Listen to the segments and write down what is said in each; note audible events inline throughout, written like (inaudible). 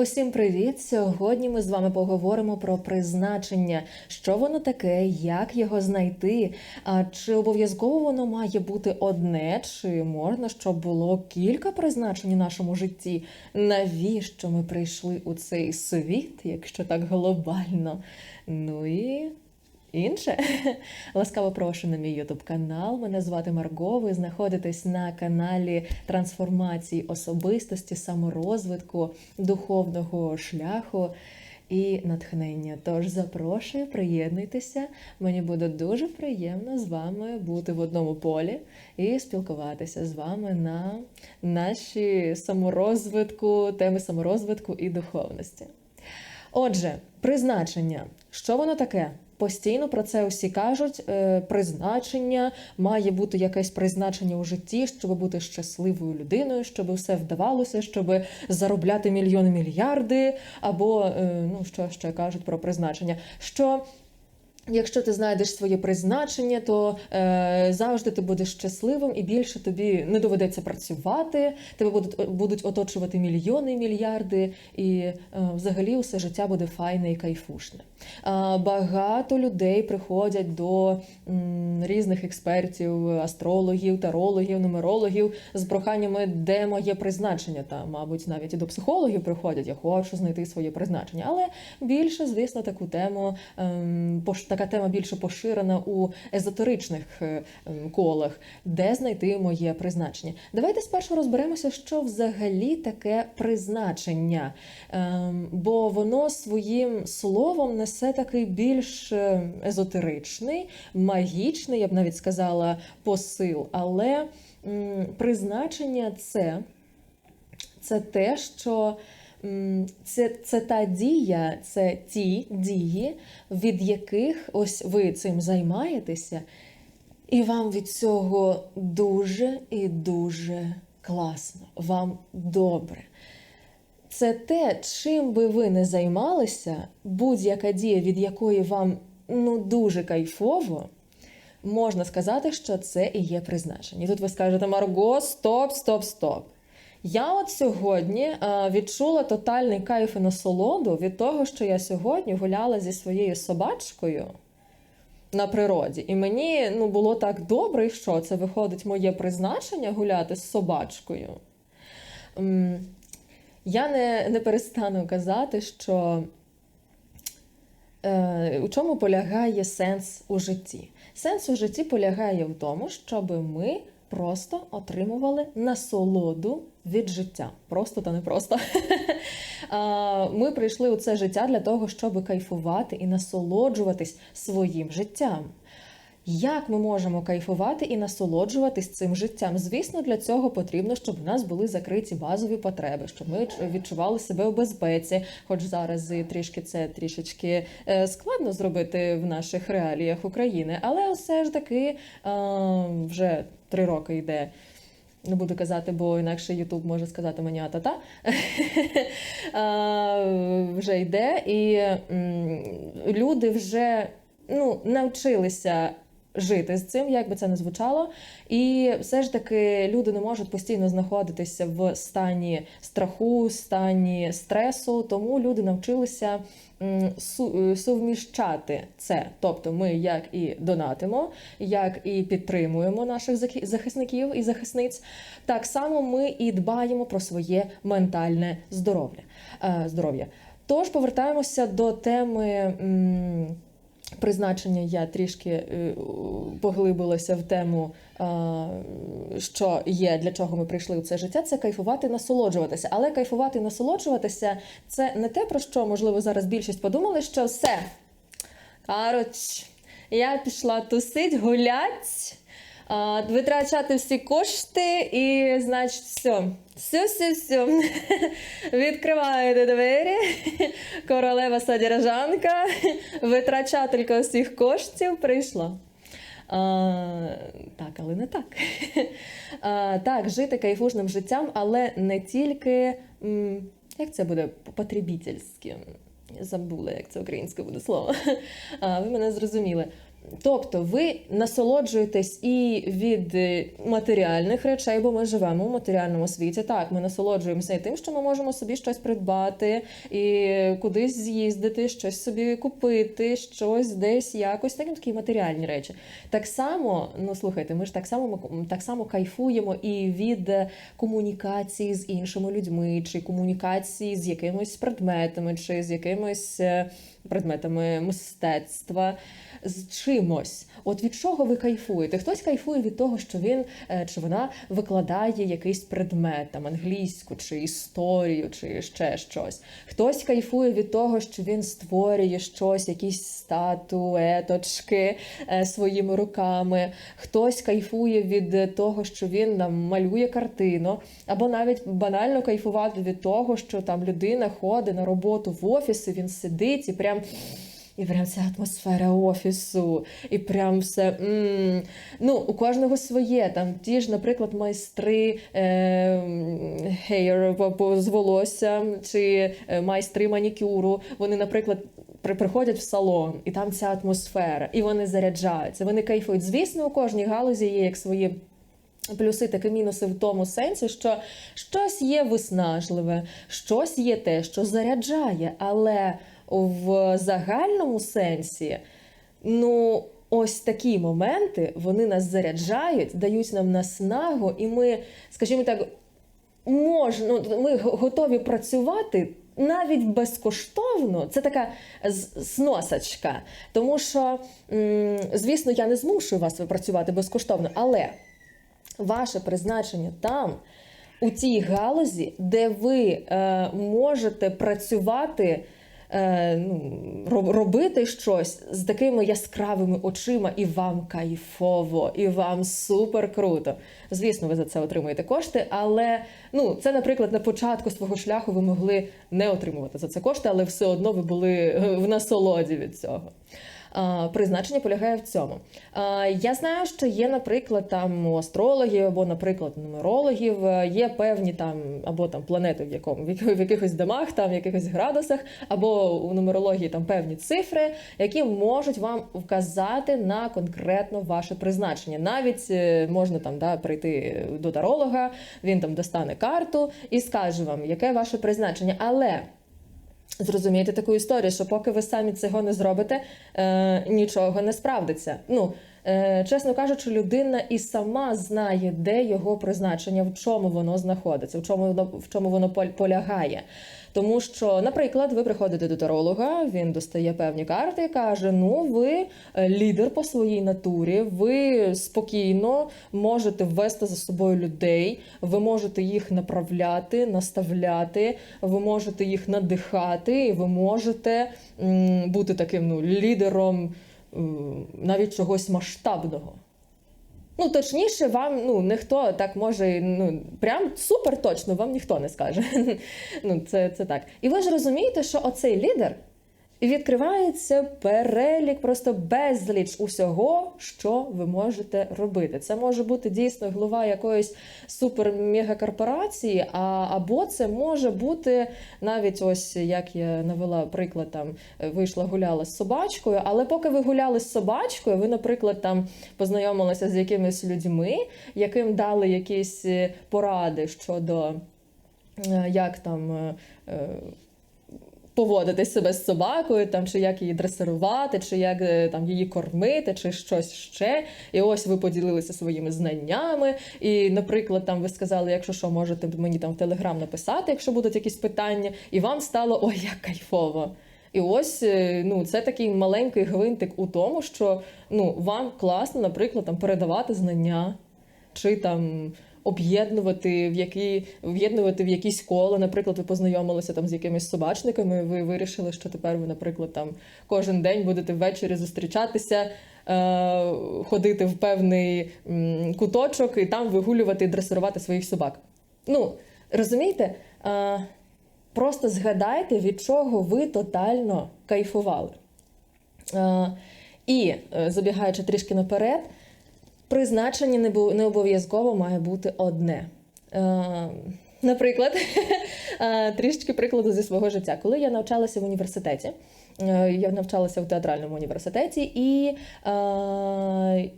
Усім привіт! Сьогодні ми з вами поговоримо про призначення, що воно таке, як його знайти, а чи обов'язково воно має бути одне, чи можна, щоб було кілька призначень у нашому житті? Навіщо ми прийшли у цей світ, якщо так глобально? Ну і інше. (laughs) Ласкаво прошу на мій ютуб канал. Мене звати Марго. Ви знаходитесь на каналі трансформації особистості, саморозвитку, духовного шляху і натхнення. Тож запрошую, приєднуйтеся. Мені буде дуже приємно з вами бути в одному полі і спілкуватися з вами на наші саморозвитку, теми саморозвитку і духовності. Отже, призначення. Що воно таке? Постійно про це усі кажуть. Е, призначення має бути якесь призначення у житті, щоб бути щасливою людиною, щоб все вдавалося, щоб заробляти мільйони мільярди, або е, ну що ще кажуть про призначення. Що Якщо ти знайдеш своє призначення, то е, завжди ти будеш щасливим і більше тобі не доведеться працювати. Тебе будуть будуть оточувати мільйони мільярди, і е, взагалі усе життя буде файне і кайфушне. А, багато людей приходять до м, різних експертів, астрологів, тарологів, нумерологів з проханнями, де моє призначення. Та, мабуть, навіть і до психологів приходять. Я хочу знайти своє призначення. Але більше, звісно, таку тему ем, пош- така тема більше поширена у езотеричних е, колах, де знайти моє призначення. Давайте спершу розберемося, що взагалі таке призначення, Ем, бо воно своїм словом несе такий більш е, езотеричний, магічний, я б навіть сказала, посил. Але призначення це, це те, що. Це, це та дія, це ті дії, від яких ось ви цим займаєтеся, і вам від цього дуже і дуже класно, вам добре. Це те, чим би ви не займалися, будь-яка дія, від якої вам ну дуже кайфово, можна сказати, що це і є призначення. І тут ви скажете, Марго, стоп, стоп, стоп. Я от сьогодні е, відчула тотальний кайф і насолоду від того, що я сьогодні гуляла зі своєю собачкою на природі. І мені ну, було так добре, і що це виходить моє призначення гуляти з собачкою. Я не, не перестану казати, що е, у чому полягає сенс у житті. Сенс у житті полягає в тому, щоб ми просто отримували насолоду від життя. Просто та не просто. (laughs) Ми прийшли у це життя для того, щоб кайфувати і насолоджуватись своїм життям. Як ми можемо кайфувати і насолоджуватись цим життям? Звісно, для цього потрібно, щоб у нас були закриті базові потреби, щоб ми відчували себе у безпеці. Хоч зараз трішки це трішечки е, складно зробити в наших реаліях України, але все ж таки вже три роки йде. Не буду казати, бо інакше Ютуб може сказати мені а-та-та. (laughs) Вже йде, і люди вже ну, навчилися жити з цим, як би це не звучало. І все ж таки люди не можуть постійно знаходитися в стані страху, стані стресу, тому люди навчилися м, е, сувміщати це. Тобто ми як і донатимо, як і підтримуємо наших захи- захисників і захисниць, так само ми і дбаємо про своє ментальне здоров'я. е, здоров'я. Тож повертаємося до теми. Призначення я трішки е, поглибилася в тему, е, що є, для чого ми прийшли у це життя, це кайфувати, насолоджуватися. Але кайфувати насолоджуватися це не те, про що, можливо, зараз більшість подумали, що все. Коротше, я пішла тусить, гулять, витрачати всі кошти, і, значить, все. Все, все, все. (laughs) Відкриваєте двері, королева содержанка, витрачателька всіх коштів прийшла. А, так, але не так. (laughs) А, так, жити кайфушним життям, але не тільки, як це буде, потребітельським. Забула, як це українською буде слово. (laughs) А, ви мене зрозуміли. Тобто ви насолоджуєтесь і від е, матеріальних речей, бо ми живемо в матеріальному світі. Так, ми насолоджуємося і тим, що ми можемо собі щось придбати і кудись з'їздити, щось собі купити, щось десь якось такі, такі матеріальні речі. Так само, ну слухайте, ми ж так само так само кайфуємо і від е, комунікації з іншими людьми, чи комунікації з якимось предметами, чи з якимось е, предметами мистецтва з чимось. От від чого ви кайфуєте? Хтось кайфує від того, що він е, чи вона викладає якийсь предмет, там англійську, чи історію, чи ще щось. Хтось кайфує від того, що він створює щось, якісь статуеточки е, своїми руками. Хтось кайфує від того, що він там малює картину, або навіть банально кайфувати від того, що там людина ходить на роботу в офіс, і він сидить і прям. І прям ця атмосфера офісу, і прям все. М-м. Ну, у кожного своє. Там ті ж, наприклад, майстри е, з волоссям, чи е, майстри манікюру. Вони, наприклад, при, приходять в салон, і там ця атмосфера, і вони заряджаються, вони кайфують. Звісно, у кожній галузі є як свої. Плюси такі мінуси в тому сенсі, що щось є виснажливе, щось є те, що заряджає, але в загальному сенсі, ну, ось такі моменти вони нас заряджають, дають нам наснагу, і ми, скажімо так, можна, ну, ми готові працювати. Навіть безкоштовно, це така сносочка. Тому що, звісно, я не змушую вас працювати безкоштовно, але ваше призначення там, у тій галузі, де ви е, можете працювати ну, робити щось з такими яскравими очима, і вам кайфово, і вам супер круто. Звісно, ви за це отримуєте кошти, але ну, це, наприклад, на початку свого шляху ви могли не отримувати за це кошти, але все одно ви були в насолоді від цього призначення полягає в цьому. Я знаю, що є, наприклад, там у астрологів або, наприклад, нумерологів е, є певні там або там планети, в якому в якихось домах, там в якихось градусах, або у нумерології там певні цифри, які можуть вам вказати на конкретно ваше призначення. Навіть е, можна там да прийти до таролога, він там достане карту і скаже вам, яке ваше призначення, але зрозумієте таку історію, що поки ви самі цього не зробите, е, нічого не справдиться. Ну, е, Чесно кажучи, людина і сама знає, де його призначення, в чому воно знаходиться, в чому воно в чому воно полягає. Тому що, наприклад, ви приходите до таролога, він достає певні карти каже: Ну, ви е, лідер по своїй натурі, ви спокійно можете ввести за собою людей, ви можете їх направляти, наставляти, ви можете їх надихати, і ви можете бути таким ну, лідером навіть чогось масштабного. Ну, точніше, вам ну, ніхто так може, ну, прям супер точно вам ніхто не скаже. (laughs) ну, Це це так. І ви ж розумієте, що оцей лідер і відкривається перелік просто безліч усього, що ви можете робити. Це може бути дійсно голова якоїсь супер-мегакорпорації, а або це може бути навіть ось як я навела приклад, там вийшла гуляла з собачкою. Але поки ви гуляли з собачкою, ви, наприклад, там познайомилися з якимись людьми, яким дали якісь поради щодо е, як там. Поводити себе з собакою, там чи як її дресирувати, чи як е, там її кормити, чи щось ще. І ось ви поділилися своїми знаннями. І, наприклад, там ви сказали, якщо що, можете мені там в телеграм написати, якщо будуть якісь питання, і вам стало ой, як кайфово. І ось е, ну це такий маленький гвинтик у тому, що ну вам класно, наприклад, там передавати знання, чи там об'єднувати в які об'єднувати в якісь кола. Наприклад, ви познайомилися там з якимись собачниками. Ви вирішили, що тепер ви, наприклад, там кожен день будете ввечері зустрічатися. Е, ходити в певний куточок і там вигулювати і дресирувати своїх собак. Ну, розумієте? Е, просто згадайте, від чого ви тотально кайфували. Е, і забігаючи трішки наперед, Призначення не обов'язково має бути одне. Е, Наприклад, (laughs) е, трішечки прикладу зі свого життя. Коли я навчалася в університеті, е, я навчалася в театральному університеті, і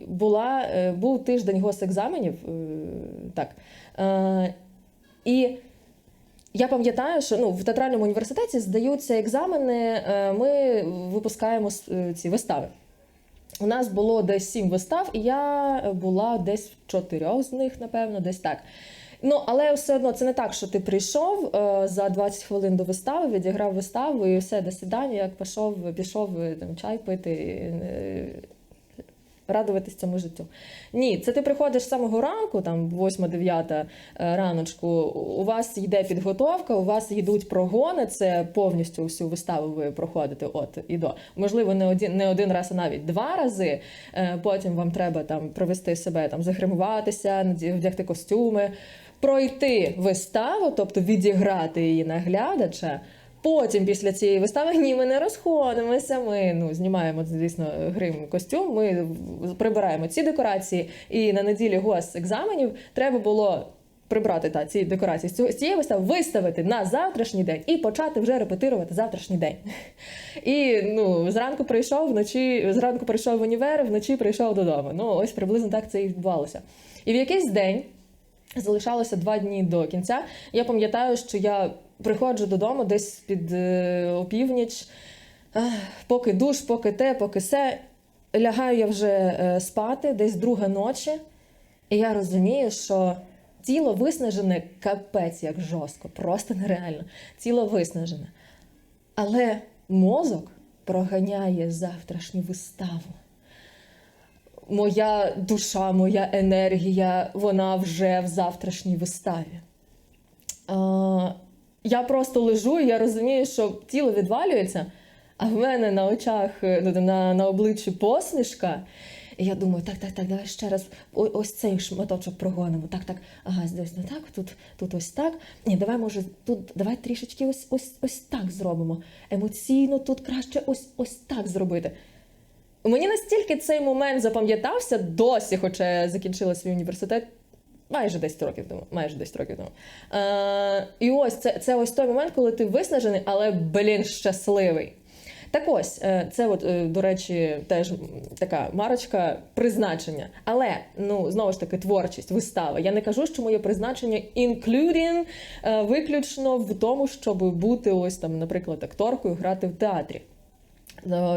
була, був тиждень госекзаменів. Так, і я пам'ятаю, що ну, в театральному університеті здаються екзамени, ми випускаємо ці вистави. У нас було десь сім вистав, і я була десь в чотирьох з них, напевно, десь так. Ну, але все одно це не так, що ти прийшов е, за 20 хвилин до вистави, відіграв виставу і все, до свидання, як пішов, пішов е, там, чай пити, е, радуватись цьому життю. Ні, це ти приходиш з самого ранку, там 8-9 е, раночку, у вас йде підготовка, у вас йдуть прогони, це повністю всю виставу ви проходите от і до. Можливо, не один, не один раз, а навіть два рази. Е, Потім вам треба там провести себе, там загримуватися, вдягти костюми, пройти виставу, тобто відіграти її на глядача. Потім після цієї вистави ні, ми не розходимося. Ми ну знімаємо, звісно, грим костюм. Ми прибираємо ці декорації. І на неділі гос екзаменів треба було прибрати та ці декорації з цієї вистави, виставити на завтрашній день і почати вже репетирувати завтрашній день. (laughs) І ну зранку прийшов вночі, зранку прийшов в універ, вночі прийшов додому. Ну ось приблизно так це і відбувалося. І в якийсь день. Залишалося два дні до кінця. Я пам'ятаю, що я приходжу додому десь під е, опівніч, поки душ, поки те, поки се. Лягаю я вже е, спати, десь друга ночі, і я розумію, що тіло виснажене капець як жорстко, просто нереально. Тіло виснажене. Але мозок проганяє завтрашню виставу моя душа, моя енергія, вона вже в завтрашній виставі. Я просто лежу, і я розумію, що тіло відвалюється, а в мене на очах, е, ну, на, на обличчі посмішка. І я думаю, так, так, так, давай ще раз о- ось цей шматочок прогонимо. Так, так, ага, ось не так, тут, тут ось так. Ні, давай, може, тут давай трішечки ось, ось, ось так зробимо. Емоційно тут краще ось, ось так зробити. Мені настільки цей момент запам'ятався досі, хоча я закінчила свій університет майже 10 років тому. Майже 10 років тому. Е, і ось це, це ось той момент, коли ти виснажений, але блін, щасливий. Так ось, е, це, от, е, до речі, теж така марочка призначення. Але ну знову ж таки творчість, вистава. Я не кажу, що моє призначення including е, виключно в тому, щоб бути ось там, наприклад, акторкою, грати в театрі.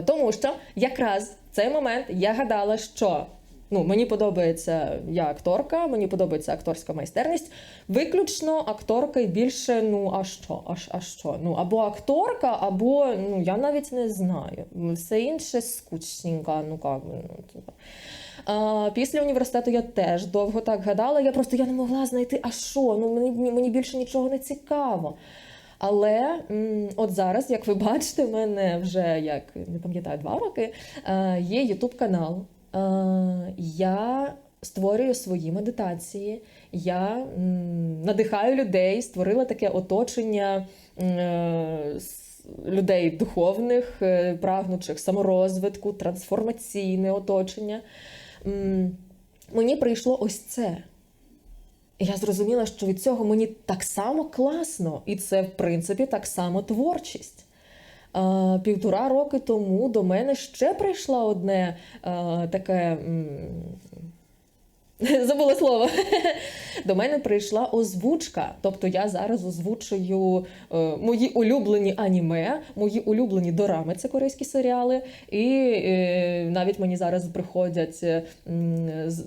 Тому що якраз в цей момент я гадала, що ну, мені подобається я акторка, мені подобається акторська майстерність. Виключно акторка і більше, ну а що? А, а що? Ну, або акторка, або ну я навіть не знаю. Все інше скучненько, ну як би, ну, типа. Після університету я теж довго так гадала. Я просто я не могла знайти, а що? Ну мені, мені більше нічого не цікаво. Але от зараз, як ви бачите, в мене вже як не пам'ятаю два роки е, є Ютуб канал. Е, я створюю свої медитації, я надихаю людей, створила таке оточення е, людей духовних, е, прагнучих саморозвитку, трансформаційне оточення. Мені прийшло ось це. Я зрозуміла, що від цього мені так само класно, і це, в принципі, так само творчість. Півтора роки тому до мене ще прийшла одне таке. (laughs) Забула слово. До мене прийшла озвучка. Тобто я зараз озвучую е, мої улюблені аніме, мої улюблені дорами, це корейські серіали. І е, навіть мені зараз приходять е,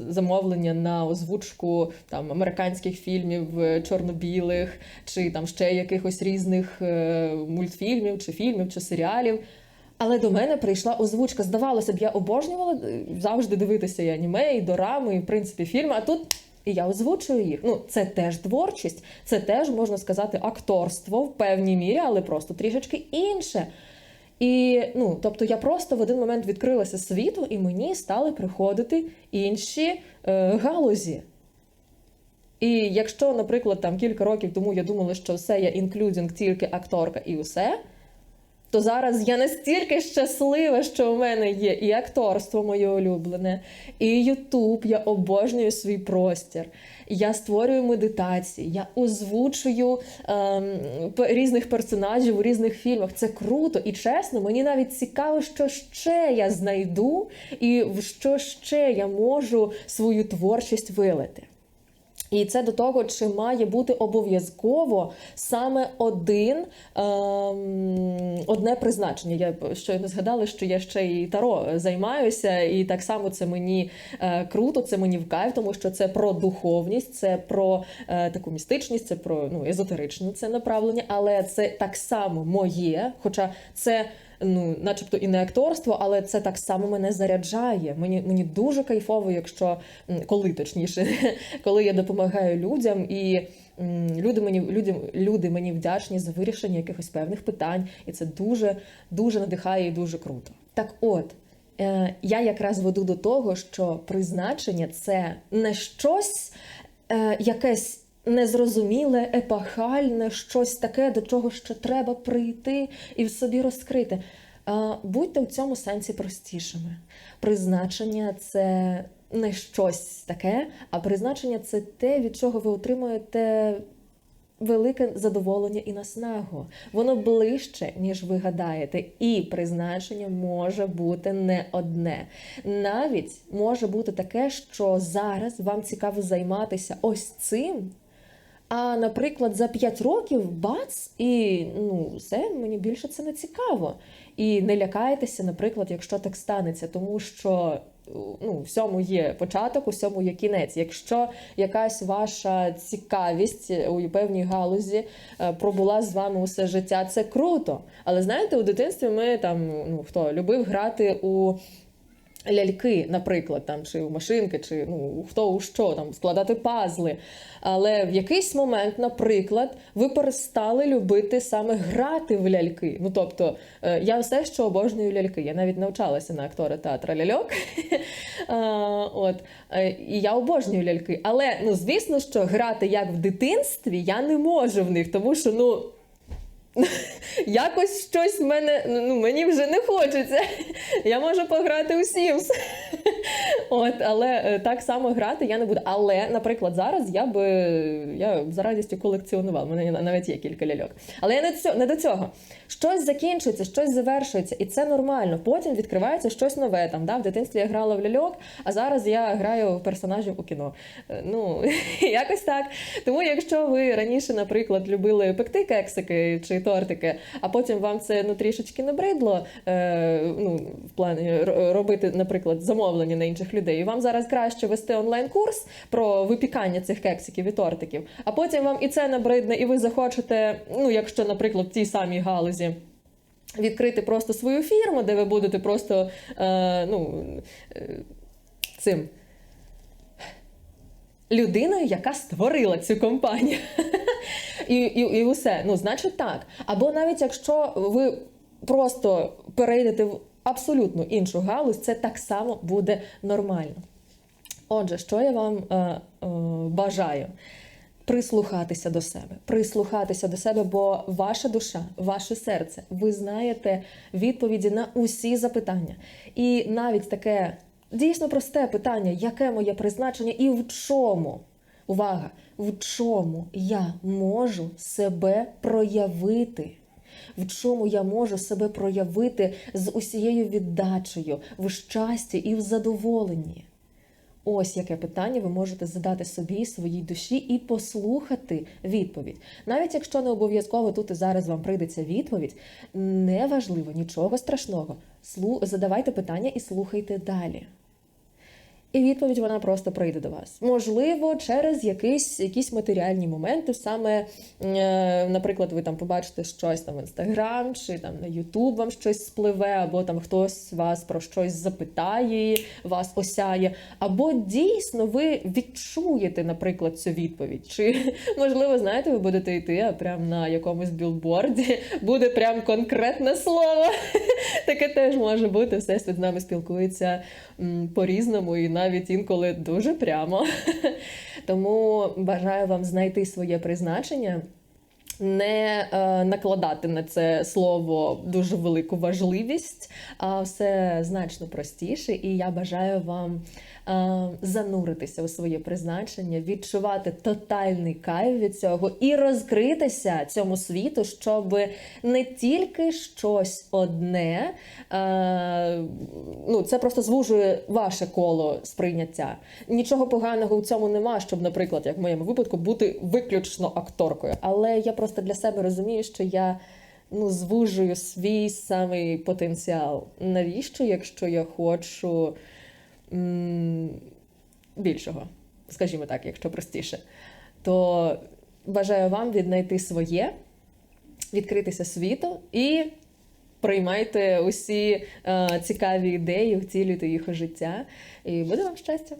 замовлення на озвучку там американських фільмів е, чорно-білих, чи там ще якихось різних е, мультфільмів, чи фільмів, чи серіалів. Але до мене прийшла озвучка. Здавалося б, я обожнювала е, завжди дивитися і аніме, і дорами, і в принципі фільми. А тут і я озвучую їх. Ну, це теж творчість, це теж можна сказати акторство в певній мірі, але просто трішечки інше. І ну, тобто я просто в один момент відкрилася світу, і мені стали приходити інші е, галузі. І якщо, наприклад, там кілька років тому я думала, що все я інклюдінг тільки акторка і усе. То зараз я настільки щаслива, що у мене є і акторство моє улюблене, і Ютуб. Я обожнюю свій простір. Я створюю медитації, я озвучую ем, різних персонажів у різних фільмах. Це круто і чесно. Мені навіть цікаво, що ще я знайду, і в що ще я можу свою творчість вилити. І це до того, чи має бути обов'язково саме один ем, одне призначення. Я щойно згадала, що я ще і таро займаюся, і так само це мені е, круто, це мені в кайф, тому що це про духовність, це про е, таку містичність, це про ну, езотеричне це направлення, але це так само моє, хоча це ну, начебто і не акторство, але це так само мене заряджає. Мені, мені дуже кайфово, якщо коли точніше, (laughs) коли я допомагаю людям і. Люди мені люди, люди мені вдячні за вирішення якихось певних питань, і це дуже дуже надихає і дуже круто. Так, от е, я якраз веду до того, що призначення це не щось е, якесь незрозуміле, епохальне, щось таке, до чого ще треба прийти і в собі розкрити. Будьте в цьому сенсі простішими. Призначення це не щось таке, а призначення це те, від чого ви отримуєте велике задоволення і наснагу. Воно ближче, ніж ви гадаєте, і призначення може бути не одне. Навіть може бути таке, що зараз вам цікаво займатися ось цим. А, наприклад, за 5 років бац, і ну, все, мені більше це не цікаво. І не лякайтеся, наприклад, якщо так станеться, тому що ну, всьому є початок, у всьому є кінець. Якщо якась ваша цікавість у певній галузі е, пробула з вами усе життя, це круто. Але знаєте, у дитинстві ми там ну хто любив грати у. Ляльки, наприклад, там чи машинки, чи ну хто у що там складати пазли. Але в якийсь момент, наприклад, ви перестали любити саме грати в ляльки. Ну тобто, е, я все ще обожнюю ляльки. Я навіть навчалася на актора театра ляльок. (laughs) От е, і я обожнюю ляльки. Але ну звісно, що грати як в дитинстві я не можу в них, тому що ну. (laughs) Якось щось в мене ну мені вже не хочеться. Я можу пограти у Sims. От, але е, так само грати я не буду. Але, наприклад, зараз я би я за радістю колекціонувала. У мене навіть є кілька ляльок. Але я не, цьо, не до цього. Щось закінчується, щось завершується, і це нормально. Потім відкривається щось нове. Там да, в дитинстві я грала в ляльок, а зараз я граю персонажів у кіно. Е, Ну (laughs) якось так. Тому, якщо ви раніше, наприклад, любили пекти кексики чи тортики, а потім вам це ну трішечки набридло, е, ну в плані робити, наприклад, замовлення на інших людей. І вам зараз краще вести онлайн-курс про випікання цих кексиків і тортиків. А потім вам і це набридне, і ви захочете, ну якщо, наприклад, в тій самій галузі. Відкрити просто свою фірму, де ви будете просто е, ну, е, цим людиною, яка створила цю компанію. І, і, і усе. Ну, значить так. Або навіть якщо ви просто перейдете в абсолютно іншу галузь, це так само буде нормально. Отже, що я вам е, е, бажаю? Прислухатися до себе, прислухатися до себе, бо ваша душа, ваше серце, ви знаєте відповіді на усі запитання. І навіть таке дійсно просте питання, яке моє призначення і в чому? Увага! В чому я можу себе проявити? В чому я можу себе проявити з усією віддачею, в щасті і в задоволенні? Ось яке питання ви можете задати собі, своїй душі і послухати відповідь. Навіть якщо не обов'язково тут і зараз вам прийдеться відповідь, неважливо, нічого страшного. Задавайте питання і слухайте далі. І відповідь вона просто прийде до вас. Можливо, через якісь, якісь матеріальні моменти, саме, е, наприклад, ви там побачите щось там в інстаграм, чи там на Ютуб вам щось спливе, або там хтось вас про щось запитає, вас осяє, або дійсно ви відчуєте, наприклад, цю відповідь. Чи можливо, знаєте, ви будете йти, а прямо на якомусь білборді буде прям конкретне слово. (laughs) Таке теж може бути. Всесвіт з нами спілкується по-різному і навіть інколи дуже прямо. (laughs) Тому бажаю вам знайти своє призначення. не е, накладати на це слово дуже велику важливість, а все значно простіше. І я бажаю вам зануритися у своє призначення, відчувати тотальний кайф від цього і розкритися цьому світу, щоб не тільки щось одне, е, ну це просто звужує ваше коло сприйняття. Нічого поганого у цьому нема, щоб, наприклад, як в моєму випадку, бути виключно акторкою. Але я просто для себе розумію, що я ну, звужую свій самий потенціал. Навіщо, якщо я хочу більшого, скажімо так, якщо простіше, то бажаю вам віднайти своє, відкритися світу і приймайте усі е, цікаві ідеї, втілюйте їх у життя, і буде вам щастя.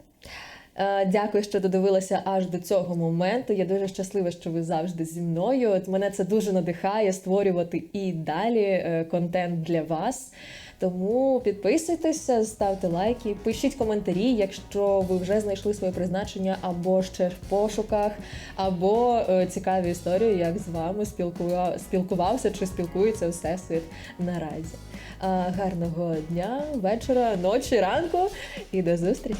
Е, Дякую, що додивилися аж до цього моменту. Я дуже щаслива, що ви завжди зі мною. От мене це дуже надихає створювати і далі е, контент для вас. Тому підписуйтеся, ставте лайки, пишіть коментарі, якщо ви вже знайшли своє призначення, або ще в пошуках, або е, цікаві історії, як з вами спілкува- спілкувався чи спілкується Всесвіт наразі. Е, Гарного дня, вечора, ночі, ранку і до зустрічі!